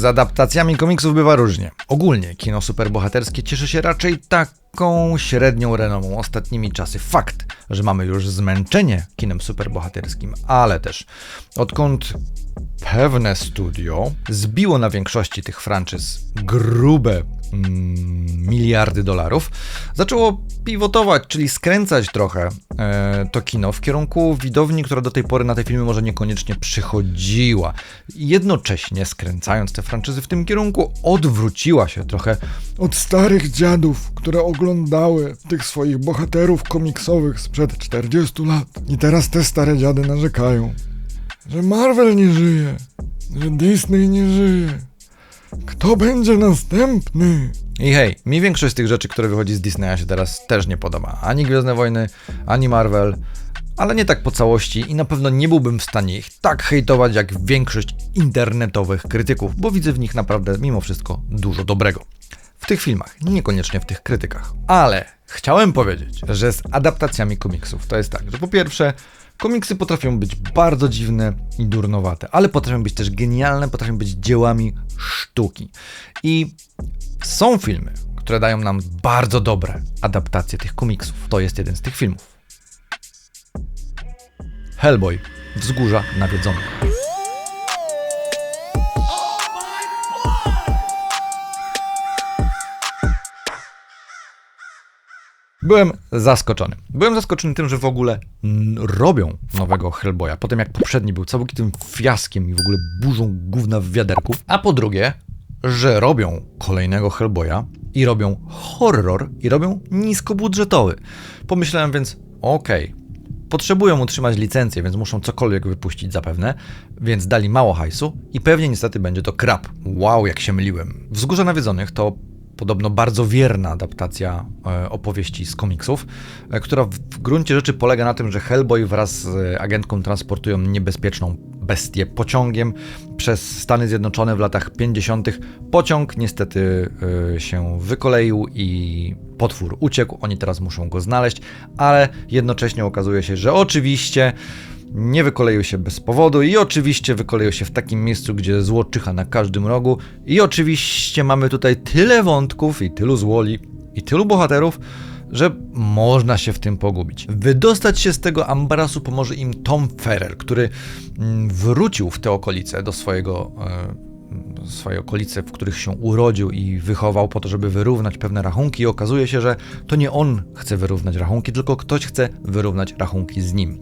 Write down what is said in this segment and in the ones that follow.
z adaptacjami komiksów bywa różnie. Ogólnie kino superbohaterskie cieszy się raczej taką średnią renomą ostatnimi czasy. Fakt, że mamy już zmęczenie kinem superbohaterskim, ale też odkąd pewne studio zbiło na większości tych franczyz grube miliardy dolarów, zaczęło pivotować, czyli skręcać trochę e, to kino w kierunku widowni, która do tej pory na te filmy może niekoniecznie przychodziła. Jednocześnie skręcając te franczyzy w tym kierunku, odwróciła się trochę Od starych dziadów, które oglądały tych swoich bohaterów komiksowych sprzed 40 lat. I teraz te stare dziady narzekają, że Marvel nie żyje, że Disney nie żyje. Kto będzie następny? I hej, mi większość z tych rzeczy, które wychodzi z Disneya się teraz też nie podoba. Ani Gwiezdne Wojny, ani Marvel, ale nie tak po całości i na pewno nie byłbym w stanie ich tak hejtować jak większość internetowych krytyków, bo widzę w nich naprawdę mimo wszystko dużo dobrego. W tych filmach, niekoniecznie w tych krytykach. Ale chciałem powiedzieć, że z adaptacjami komiksów to jest tak, że po pierwsze, komiksy potrafią być bardzo dziwne i durnowate, ale potrafią być też genialne, potrafią być dziełami sztuki. I są filmy, które dają nam bardzo dobre adaptacje tych komiksów. To jest jeden z tych filmów. Hellboy. Wzgórza nawiedzone. Byłem zaskoczony. Byłem zaskoczony tym, że w ogóle robią nowego Hellboya, po tym jak poprzedni był całkowitym fiaskiem i w ogóle burzą gówna w wiaderku. A po drugie, że robią kolejnego Hellboya i robią horror i robią niskobudżetowy. Pomyślałem więc, okej, potrzebują utrzymać licencję, więc muszą cokolwiek wypuścić zapewne, więc dali mało hajsu i pewnie niestety będzie to krap. Wow, jak się myliłem. Wzgórze Nawiedzonych to podobno bardzo wierna adaptacja e, opowieści z komiksów, e, która w, gruncie rzeczy polega na tym, że Hellboy wraz z e, agentką transportują niebezpieczną bestię pociągiem przez Stany Zjednoczone w latach 50. Pociąg niestety się wykoleił i potwór uciekł. Oni teraz muszą go znaleźć, ale jednocześnie okazuje się, że oczywiście nie wykoleił się bez powodu i oczywiście wykoleił się w takim miejscu, gdzie zło czyha na każdym rogu i oczywiście mamy tutaj tyle wątków i tylu złoli i tylu bohaterów, że można się w tym pogubić. Wydostać się z tego ambarasu pomoże im Tom Ferrer, który mm, wrócił w te okolice do swojego e, swoje okolice, w których się urodził i wychował po to, żeby wyrównać pewne rachunki i okazuje się, że to nie on chce wyrównać rachunki, tylko ktoś chce wyrównać rachunki z nim.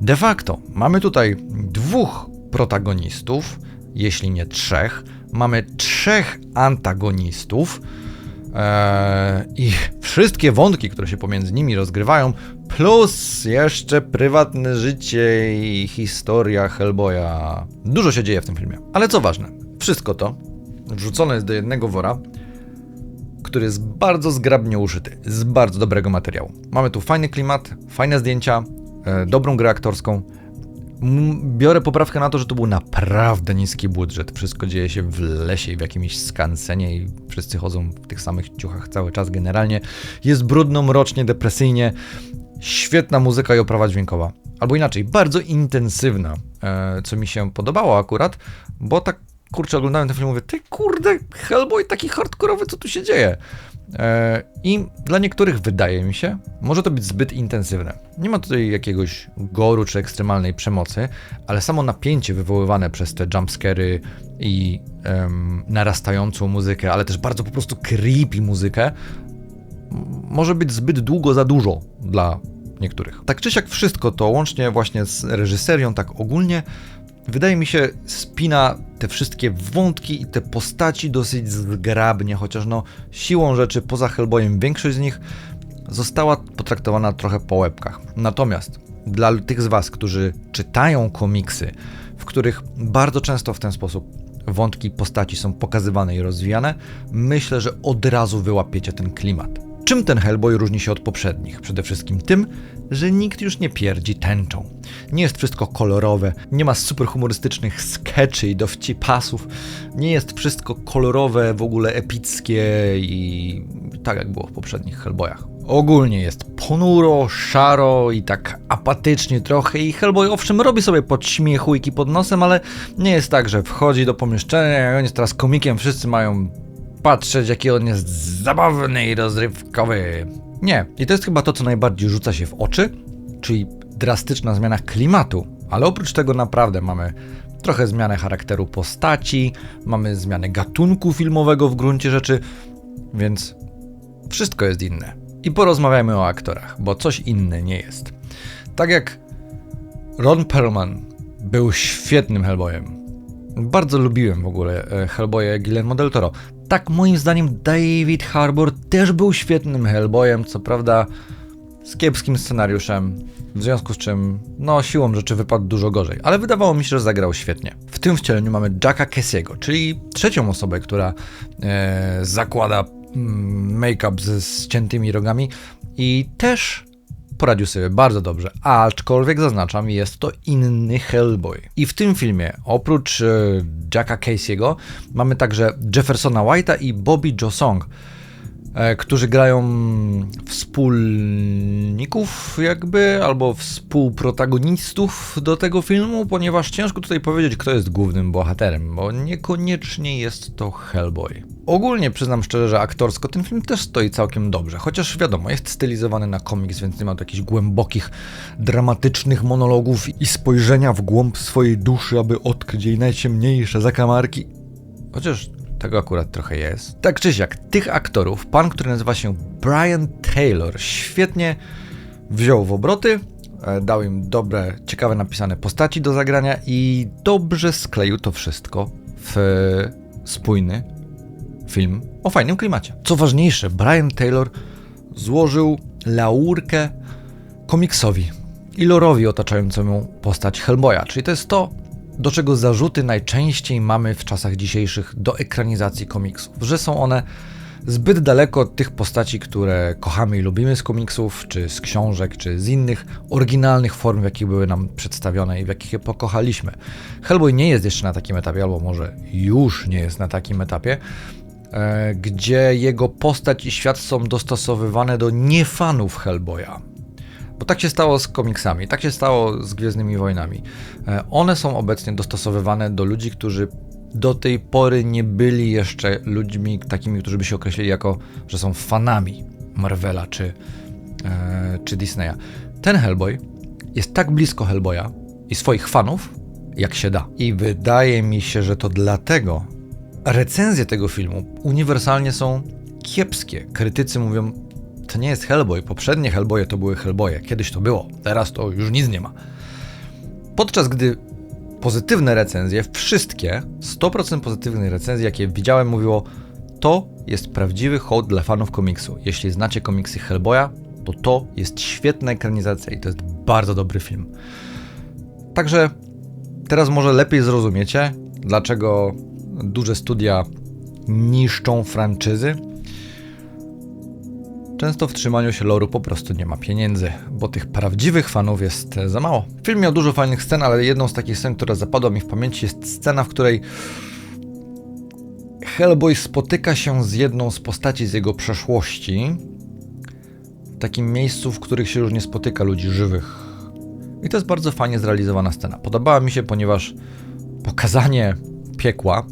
De facto mamy tutaj dwóch protagonistów, jeśli nie trzech. Mamy trzech antagonistów. Eee, I wszystkie wątki, które się pomiędzy nimi rozgrywają, plus jeszcze prywatne życie i historia Hellboya. Dużo się dzieje w tym filmie. Ale co ważne, wszystko to wrzucone jest do jednego wora, który jest bardzo zgrabnie uszyty, z bardzo dobrego materiału. Mamy tu fajny klimat, fajne zdjęcia, e, dobrą grę aktorską. Biorę poprawkę na to, że to był naprawdę niski budżet. Wszystko dzieje się w lesie i w jakimś skansenie i wszyscy chodzą w tych samych ciuchach cały czas generalnie. Jest brudno, mrocznie, depresyjnie. Świetna muzyka i oprawa dźwiękowa. Albo inaczej, bardzo intensywna, e, co mi się podobało akurat, bo tak kurczę, oglądałem ten film mówię, ty kurde, Hellboy taki hardkorowy, co tu się dzieje? E, I dla niektórych wydaje mi się, może to być zbyt intensywne. Nie ma tutaj jakiegoś goru czy ekstremalnej przemocy, ale samo napięcie wywoływane przez te jumpscary i narastającą muzykę, ale też bardzo po prostu creepy muzykę, może być zbyt długo za dużo dla niektórych. Tak czy siak wszystko to łącznie właśnie z reżyserią, tak ogólnie, wydaje mi się, spina te wszystkie wątki i te postaci dosyć zgrabnie, chociaż no siłą rzeczy poza Hellboyem większość z nich została potraktowana trochę po łebkach. Natomiast dla tych z Was, którzy czytają komiksy, w których bardzo często w ten sposób wątki postaci są pokazywane i rozwijane, myślę, że od razu wyłapiecie ten klimat. Czym ten Hellboy różni się od poprzednich? Przede wszystkim tym, że nikt już nie pierdzi tęczą. Nie jest wszystko kolorowe, nie ma super humorystycznych skeczy i dowcipasów, nie jest wszystko kolorowe, w ogóle epickie i tak jak było w poprzednich Hellboyach. Ogólnie jest ponuro, szaro i tak apatycznie trochę i Hellboy owszem robi sobie podśmiechujki pod nosem, ale nie jest tak, że wchodzi do pomieszczenia, jak on jest teraz komikiem, wszyscy mają patrzeć jaki on jest zabawny i rozrywkowy. Nie. I to jest chyba to, co najbardziej rzuca się w oczy, czyli drastyczna zmiana klimatu. Ale oprócz tego naprawdę mamy trochę zmianę charakteru postaci, mamy zmianę gatunku filmowego w gruncie rzeczy, więc wszystko jest inne. I porozmawiajmy o aktorach, bo coś inne nie jest. Tak jak Ron Perlman był świetnym Hellboyem. Bardzo lubiłem w ogóle e, Hellboya Guillermo del Toro. Tak moim zdaniem David Harbour też był świetnym Hellboyem, co prawda z kiepskim scenariuszem, w związku z czym, no, siłą rzeczy wypadł dużo gorzej, ale wydawało mi się, że zagrał świetnie. W tym wcieleniu mamy Jacka Kessiego, czyli trzecią osobę, która e, zakłada mm, make-up ze ściętymi rogami i też poradził sobie bardzo dobrze, aczkolwiek zaznaczam, jest to inny Hellboy. I w tym filmie, oprócz e, Jacka Casey'ego, mamy także Jeffersona White'a i Bobby Joe Song, e, którzy grają wspólników jakby, albo współprotagonistów do tego filmu, ponieważ ciężko tutaj powiedzieć, kto jest głównym bohaterem, bo niekoniecznie jest to Hellboy. Ogólnie przyznam szczerze, że aktorsko ten film też stoi całkiem dobrze, chociaż wiadomo, jest stylizowany na komiks, więc nie ma tu jakichś głębokich, dramatycznych monologów i spojrzenia w głąb swojej duszy, aby odkryć jej najciemniejsze zakamarki. Chociaż tego akurat trochę jest. Tak czy siak, tych aktorów, pan, który nazywa się Brian Taylor, świetnie wziął w obroty, e, dał im dobre, ciekawe napisane postaci do zagrania i dobrze skleił to wszystko w spójny film o fajnym klimacie. Co ważniejsze, Brian Taylor złożył laurkę komiksowi i lorowi otaczającemu postać Hellboya, czyli to jest to, do czego zarzuty najczęściej mamy w czasach dzisiejszych do ekranizacji komiksów, że są one zbyt daleko od tych postaci, które kochamy i lubimy z komiksów, czy z książek, czy z innych oryginalnych form, w jakich były nam przedstawione i w jakich je pokochaliśmy. Hellboy nie jest jeszcze na takim etapie, albo może już nie jest na takim etapie, e, gdzie jego postać i świat są dostosowywane do niefanów Hellboya. Bo tak się stało z komiksami, tak się stało z Gwiezdnymi Wojnami. E, One są obecnie dostosowywane do ludzi, którzy do tej pory nie byli jeszcze ludźmi takimi, którzy by się określili jako, że są fanami Marvela czy, e, czy Disneya. Ten Hellboy jest tak blisko Hellboya i swoich fanów, jak się da. I wydaje mi się, że to dlatego recenzje tego filmu uniwersalnie są kiepskie. Krytycy mówią, to nie jest Hellboy, poprzednie Hellboye to były Hellboye, kiedyś to było, teraz to już nic nie ma. Podczas gdy pozytywne recenzje, wszystkie, 100% pozytywnych recenzji, jakie widziałem, mówiło, to jest prawdziwy hołd dla fanów komiksu. Jeśli znacie komiksy Hellboya, to to jest świetna ekranizacja i to jest bardzo dobry film. Także teraz może lepiej zrozumiecie, dlaczego duże studia niszczą franczyzy. Często w trzymaniu się loru po prostu nie ma pieniędzy, bo tych prawdziwych fanów jest za mało. Film miał dużo fajnych scen, ale jedną z takich scen, która zapadła mi w pamięci, jest scena, w której Hellboy spotyka się z jedną z postaci z jego przeszłości w takim miejscu, w których się już nie spotyka ludzi żywych. I to jest bardzo fajnie zrealizowana scena. Podobała mi się, ponieważ pokazanie piekła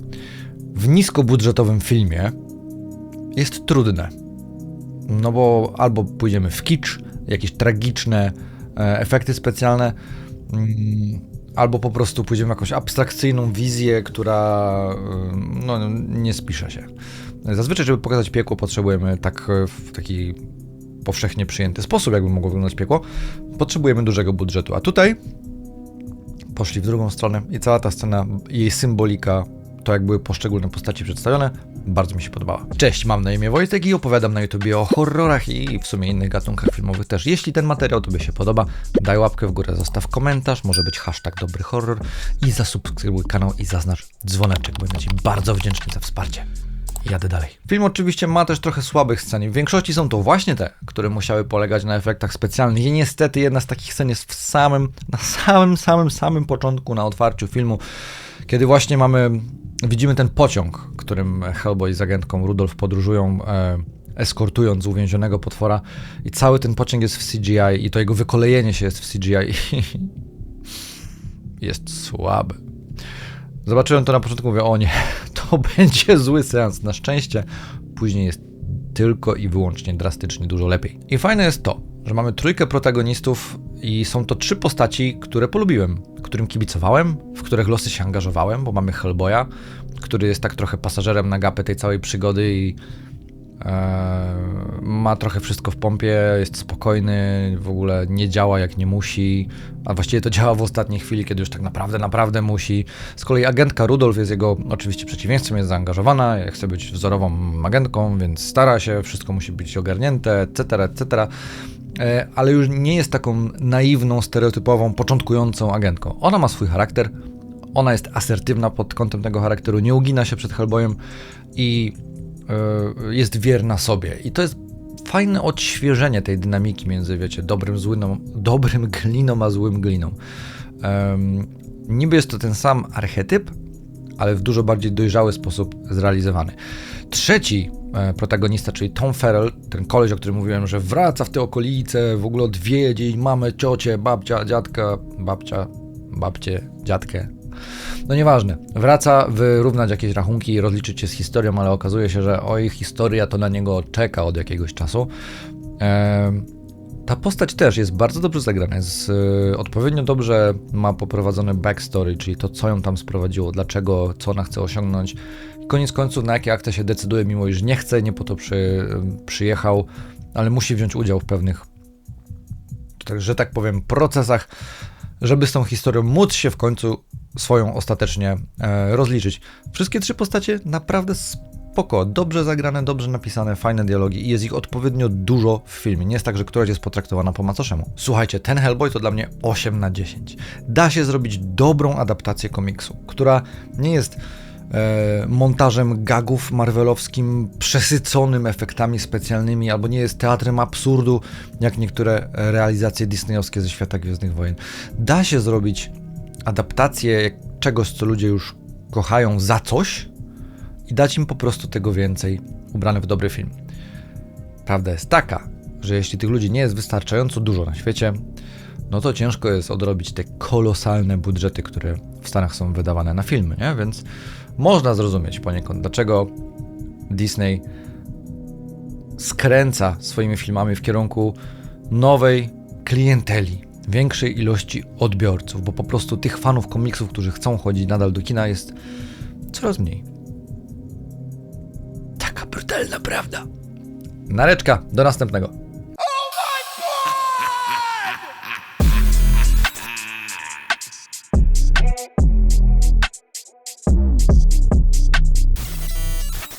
w niskobudżetowym filmie jest trudne. No bo albo pójdziemy w kicz, jakieś tragiczne e, efekty specjalne, mm, albo po prostu pójdziemy w jakąś abstrakcyjną wizję, która e, no, nie spisze się. Zazwyczaj, żeby pokazać piekło, potrzebujemy tak e, w taki powszechnie przyjęty sposób, jakby mogło wyglądać piekło, potrzebujemy dużego budżetu. A tutaj poszli w drugą stronę i cała ta scena, jej symbolika, to jak były poszczególne postaci przedstawione, bardzo mi się podobała. Cześć, mam na imię Wojtek i opowiadam na YouTubie o horrorach i w sumie innych gatunkach filmowych też. Jeśli ten materiał Tobie się podoba, daj łapkę w górę, zostaw komentarz, może być hashtag dobry horror i zasubskrybuj kanał i zaznacz dzwoneczek. Będę Ci bardzo wdzięczny za wsparcie. Jadę dalej. Film oczywiście ma też trochę słabych scen. W większości są to właśnie te, które musiały polegać na efektach specjalnych. I niestety jedna z takich scen jest w samym, na samym, samym, samym początku, na otwarciu filmu, kiedy właśnie mamy, widzimy ten pociąg, którym Hellboy z agentką Rudolf podróżują e, eskortując uwięzionego potwora i cały ten pociąg jest w CGI i to jego wykolejenie się jest w CGI jest słabe. Zobaczyłem to na początku, mówię, o nie, to będzie zły seans. Na szczęście później jest tylko i wyłącznie drastycznie dużo lepiej. I fajne jest to, że mamy trójkę protagonistów i są to trzy postaci, które polubiłem, którym kibicowałem, w których losy się angażowałem, bo mamy Hellboya, który jest tak trochę pasażerem na gapę tej całej przygody i e, ma trochę wszystko w pompie, jest spokojny, w ogóle nie działa jak nie musi, a właściwie to działa w ostatniej chwili, kiedy już tak naprawdę, naprawdę musi. Z kolei agentka Rudolf jest jego oczywiście przeciwieństwem, jest zaangażowana, chce być wzorową agentką, więc stara się, wszystko musi być ogarnięte, etc., etc., ale już nie jest taką naiwną, stereotypową, początkującą agentką. Ona ma swój charakter, ona jest asertywna pod kątem tego charakteru, nie ugina się przed Hellboyem i e, jest wierna sobie. I to jest fajne odświeżenie tej dynamiki między, wiecie, dobrym, złyną, dobrym gliną, a złym gliną. Em, niby jest to ten sam archetyp, ale w dużo bardziej dojrzały sposób zrealizowany. Trzeci e, protagonista, czyli Tom Farrell, ten koleś, o którym mówiłem, że wraca w te okolice, w ogóle odwiedzi mamę, ciocię, babcia, dziadka, babcia, babcie, dziadkę. No nieważne. Wraca wyrównać jakieś rachunki i rozliczyć się z historią, ale okazuje się, że oj, historia to na niego czeka od jakiegoś czasu. Em, ta postać też jest bardzo dobrze zagrana, jest y, odpowiednio dobrze ma poprowadzony backstory, czyli to, co ją tam sprowadziło, dlaczego, co ona chce osiągnąć. I koniec końców, na jakie akty się decyduje, mimo iż nie chce, nie po to przy, przyjechał, ale musi wziąć udział w pewnych, tak, że tak powiem, procesach, żeby z tą historią móc się w końcu swoją ostatecznie e, rozliczyć. Wszystkie trzy postacie naprawdę spoko, dobrze zagrane, dobrze napisane, fajne dialogi i jest ich odpowiednio dużo w filmie. Nie jest tak, że któraś jest potraktowana po macoszemu. Słuchajcie, ten Hellboy to dla mnie 8 na 10. Da się zrobić dobrą adaptację komiksu, która nie jest e, montażem gagów marvelowskim przesyconym efektami specjalnymi, albo nie jest teatrem absurdu, jak niektóre realizacje disneyowskie ze świata Gwiezdnych Wojen. Da się zrobić adaptację czegoś, co ludzie już kochają za coś i dać im po prostu tego więcej, ubrane w dobry film. Prawda jest taka, że jeśli tych ludzi nie jest wystarczająco dużo na świecie, no to ciężko jest odrobić te kolosalne budżety, które w Stanach są wydawane na filmy, nie? Więc można zrozumieć poniekąd, dlaczego Disney skręca swoimi filmami w kierunku nowej klienteli, większej ilości odbiorców, bo po prostu tych fanów komiksów, którzy chcą chodzić nadal do kina, jest coraz mniej. Brutalna prawda. Nareczka, do następnego.